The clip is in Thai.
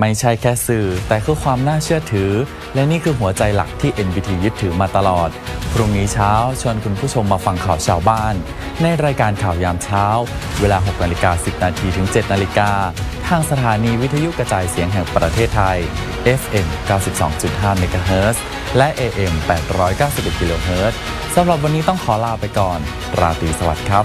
ไม่ใช่แค่สื่อ แต่คือความน่าเชื่อถือ และนี่คือหัวใจหลักที่ NBT ยึดถือมาตลอด พรุ่งนี้เช้าชวนคุณผู้ชมมาฟังข่าวชาวบ้าน ในรายการข่าวยามเช้า เวลา 6นาฬิกา10 นาทีถึง 7นาฬิกาทางสถานีวิทยุกระจายเสียงแห่งประเทศไทย FM 92.5 MHz และ AM 891กิโลเฮิรสำหรับวันนี้ต้องขอลาไปก่อน ราตรีสวัสดิ์ครับ